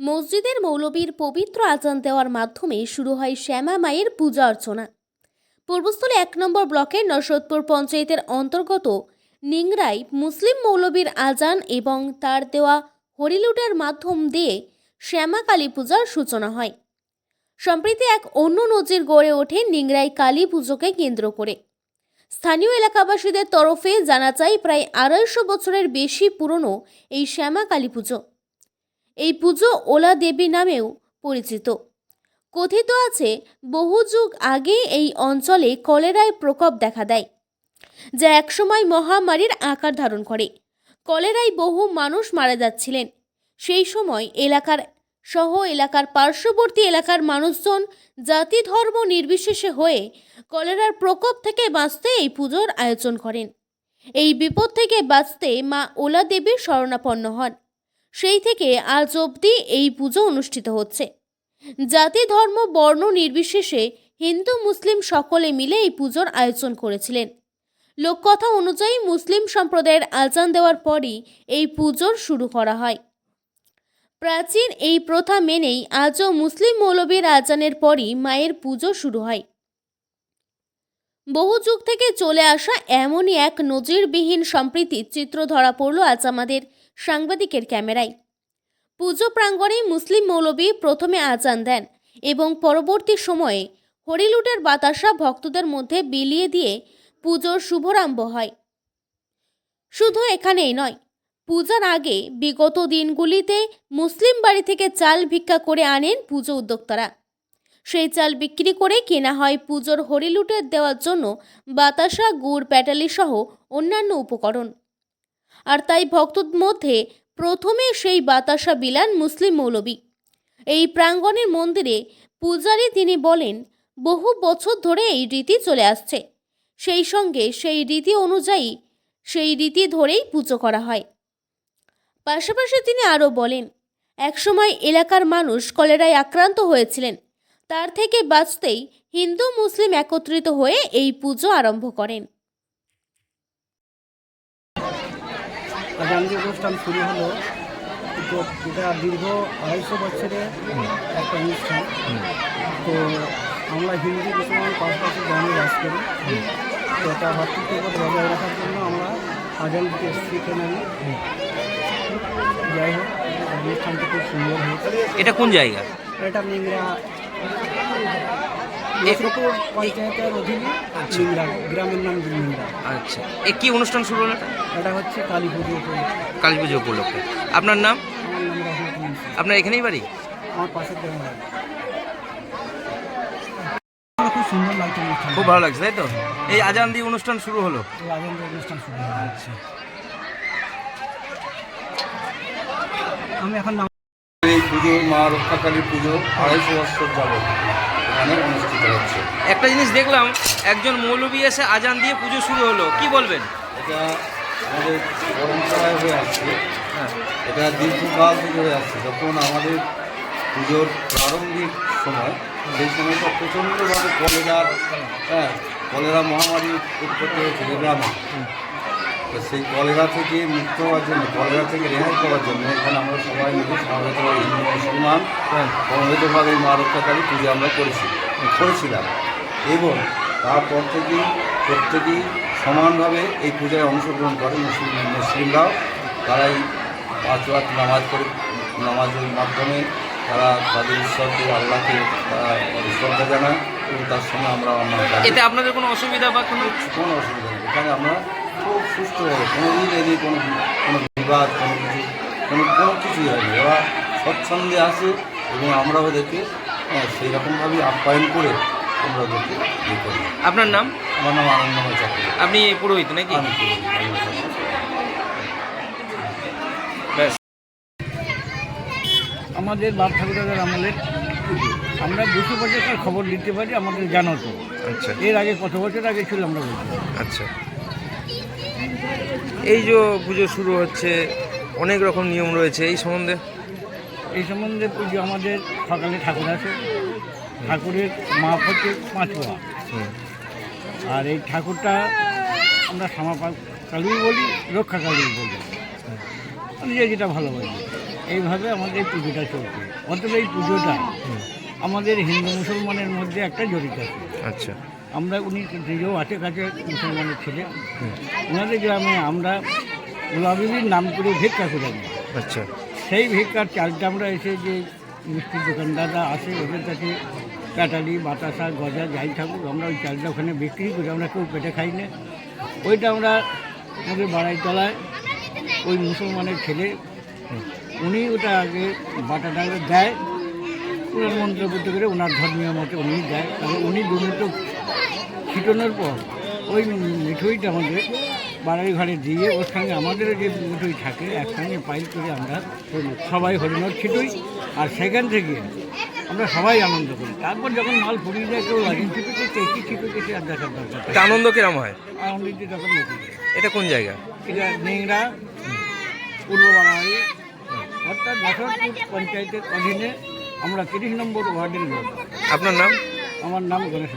মসজিদের মৌলবীর পবিত্র আজান দেওয়ার মাধ্যমে শুরু হয় শ্যামা মায়ের পূজা অর্চনা। পূর্বস্থলে এক নম্বর ব্লকের নরসদপুর পঞ্চায়েতের অন্তর্গত নিংরাই মুসলিম মৌলবীর আজান এবং তার দেওয়া হরিলুটের মাধ্যম দিয়ে শ্যামা কালী পূজার সূচনা হয়। সম্প্রতি এক অন্য নজির গড়ে ওঠে নিংরাই কালী পুজোকে কেন্দ্র করে। স্থানীয় এলাকাবাসীদের তরফে জানা যায়, প্রায় আড়াইশো বছরের বেশি পুরনো এই শ্যামা কালী পুজো। এই পুজো ওলা দেবী নামেও পরিচিত। কথিত আছে, বহু যুগ আগে এই অঞ্চলে কলেরায় প্রকোপ দেখা দেয়, যা একসময় মহামারীর আকার ধারণ করে। কলেরায় বহু মানুষ মারা যাচ্ছিলেন। সেই সময় এলাকার, সহ এলাকার পার্শ্ববর্তী এলাকার মানুষজন জাতি ধর্ম নির্বিশেষে হয়ে কলেরার প্রকোপ থেকে বাঁচতে এই পুজোর আয়োজন করেন। এই বিপদ থেকে বাঁচতে মা ওলা দেবীর শরণাপন্ন হন। সেই থেকে আজ অবধি এই পুজো অনুষ্ঠিত হচ্ছে। জাতি, ধর্ম, বর্ণ নির্বিশেষে হিন্দু, মুসলিম সকলে মিলে এই পুজোর আয়োজন করেছিলেন। লোককথা অনুযায়ী মুসলিম সম্প্রদায়ের আজান দেওয়ার পরই এই পুজোর শুরু করা হয়। প্রাচীন এই প্রথা মেনেই আজও মুসলিম মৌলবীর আজানের পরই মায়ের পুজো শুরু হয়। বহু যুগ থেকে চলে আসা এমনই এক নজিরবিহীন সম্প্রীতির চিত্র ধরা পড়ল আজ আমাদের। সাংবাদিকের ক্যামেরায়। পুজো প্রাঙ্গণে মুসলিম মৌলবী প্রথমে আজান দেন এবং পরবর্তী সময়ে হরিলুটের বাতাসা ভক্তদের মধ্যে বিলিয়ে দিয়ে পুজোর শুভারম্ভ হয়। শুধু এখানেই নয়, পূজার আগে বিগত দিনগুলিতে মুসলিম বাড়ি থেকে চাল ভিক্ষা করে আনেন পুজো উদ্যোক্তারা। সেই চাল বিক্রি করে কেনা হয় পুজোর হরিলুটের দেওয়ার জন্য বাতাসা, গুড় প্যাটালি সহ অন্যান্য উপকরণ। আর তাই ভক্তদের মধ্যে প্রথমে সেই বাতাসা বিলান মুসলিম মৌলবী। এই প্রাঙ্গণের মন্দিরে পূজারী তিনি বলেন, বহু বছর ধরে এই রীতি চলে আসছে। সেই সঙ্গে সেই রীতি অনুযায়ী সেই রীতি ধরেই পুজো করা হয়। পাশাপাশি তিনি আরও বলেন, একসময় এলাকার মানুষ কলেরায় আক্রান্ত হয়েছিলেন। তার থেকে বাঁচতেই হিন্দু মুসলিম একত্রিত হয়ে এই পুজো আরম্ভ করেন। আগামী অনুষ্ঠান শুরু হলো। তো এটা দীর্ঘ আড়াইশো বছরের একটা অনুষ্ঠান। তো আমরা হিন্দু মুসলমান পাশাপাশি গ্রামে বাস করি। তো এটা ভাতৃত্ববোধ বজায় রাখার জন্য আমরা আগাম দিতে এসেছি এখানে আমি। যাই হোক অনুষ্ঠানটা খুব সুন্দর হয়েছে। এটা কোন জায়গা? এটা নিংরা নসরপুর পঞ্চায়েতের অধীনে নিংরা গ্রামের নাম নিংরা আচ্ছা। এ কি অনুষ্ঠান শুরু হলো এটা? হচ্ছে কালী পুজো কালী পুজো উপলক্ষে। আপনার নাম। আপনার এখানেই বাড়ি? আমার পাশের গ্রামে বাড়ি। খুব সুন্দর লাগছে খুব ভালো লাগছে তাই তো? এই আজান দিয়ে অনুষ্ঠান শুরু হলো? এই আনন্দ অনুষ্ঠান শুরু যাচ্ছে আমি এখন নাম এই পুজো মা রক্ষাকালী পুজো আড়াইশো বছর যাবত এখানে অনুষ্ঠিত হচ্ছে। একটা জিনিস দেখলাম একজন মৌলবী এসে আজান দিয়ে পুজো শুরু হলো। কি বলবেন? এটা আমাদের পরম্পরায় হয়ে আসছে। হ্যাঁ। এটা দীর্ঘকাল থেকে হয়ে আসছে। যখন আমাদের পুজোর প্রারম্ভিক সময় সেই সময়টা প্রচণ্ডভাবে কলেরার হ্যাঁ কলেরা মহামারী উৎপত্তি হয়েছিল গ্রামে। তো সেই কলেরা থেকে মুক্ত হওয়ার জন্য কলেরা থেকে রেহাই করার জন্য এখানে আমরা সবাই মিলে সমবেতভাবে হিন্দু মুসলমান সমবেতভাবে এই মা রক্ষাকারী পুজো আমরা করেছি করেছিলাম। এবং তারপর থেকে প্রত্যেকেই সমানভাবে এই পূজায় অংশগ্রহণ করে মুসলিম মুসলিমরাও। তারাই পাঁচ ওয়াক্ত নামাজ করে নামাজের মাধ্যমে তারা তাদের ঈশ্বরকে আল্লাহকে তারা শ্রদ্ধা জানায় এবং তার সঙ্গে আমরা আমরা এতে আপনাদের কোনো অসুবিধা বা কোনো কোনো অসুবিধা নেই। এখানে আমরা খুব সুস্থভাবে কোনো দিন এদের কোনো কোনো বিবাদ কোনো কিছু কোনো কোনো কিছুই হয়নি ওরা স্বচ্ছন্দে আসে এবং আমরা ওদেরকে হ্যাঁ, সেই রকমভাবেই আপ্যায়ন করে আমরা ওদেরকে ইয়ে করি। আপনার নাম? আমার নাম আনন্দময় চাকরি। আপনি পুরোহিত নাকি? আমি পুরোহিত, ব্যাস। আমাদের বাপ ঠাকুরের আমলের আমরা দুশো বছরকার খবর দিতে পারি আমাদের জানাতো আচ্ছা। এর আগে কত বছর আগে ছিল আমরা বলছি। আচ্ছা। এই যে পুজো শুরু হচ্ছে অনেক রকম নিয়ম রয়েছে এই সম্বন্ধে? এই সম্বন্ধে পুজো আমাদের সকালে ঠাকুর আছে ঠাকুরের মাপ হচ্ছে হুম। আর এই ঠাকুরটা আমরা শ্যামা কালী বলি রক্ষা কালী বলি। যে যেটা ভালো বলি এইভাবে আমাদের এই পুজোটা চলছে। অন্তত এই পুজোটা আমাদের হিন্দু মুসলমানের মধ্যে একটা জড়িত আছে। আচ্ছা। আমরা উনি নিজেও আছে কাছে মুসলমানের ছেলে। ওনাদের গ্রামে আমরা গোলাবিবির নাম করে ভিক্ষা করে আচ্ছা। সেই ভিক্ষার চালটা আমরা এসে যে মিষ্টির দোকানদাররা আসে ওদের কাছে কাটালি বাতাসা গজা যাই থাকুক আমরা ওই চালটা ওখানে বিক্রি করি আমরা কেউ পেটে খাই না। ওইটা আমরা আমাদের বাড়াইতলায় ওই মুসলমানের ছেলে উনি ওটা আগে বাটাটা দেয় ওনার মন্ত্রপুত্র করে ওনার ধর্মীয় মতে উনি দেয় তারপর উনি দুমুটো ছিটানোর পর ওই মিঠুইটা আমাদের বাড়ির ঘরে দিয়ে ওর সঙ্গে আমাদেরও যে মিঠুই থাকে একসঙ্গে পাইল করে আমরা সবাই হরিণর ছিটুই। আর সেখান থেকে আমরা সবাই আনন্দ করি। তারপর যখন মাল ফুরিয়ে যায় কেউ লাগে ছিটুতে চেকি ছিটুতে আর দেখার দরকার এটা আনন্দ কিরম হয়? আনন্দিত তখন মেটে এটা কোন জায়গা? এটা নেংরা পূর্ব বাড়াবাড়ি অর্থাৎ নাসরপুর পঞ্চায়েতের অধীনে আমরা তিরিশ নম্বর ওয়ার্ডের লোক। আপনার নাম? আমার নাম গণেশ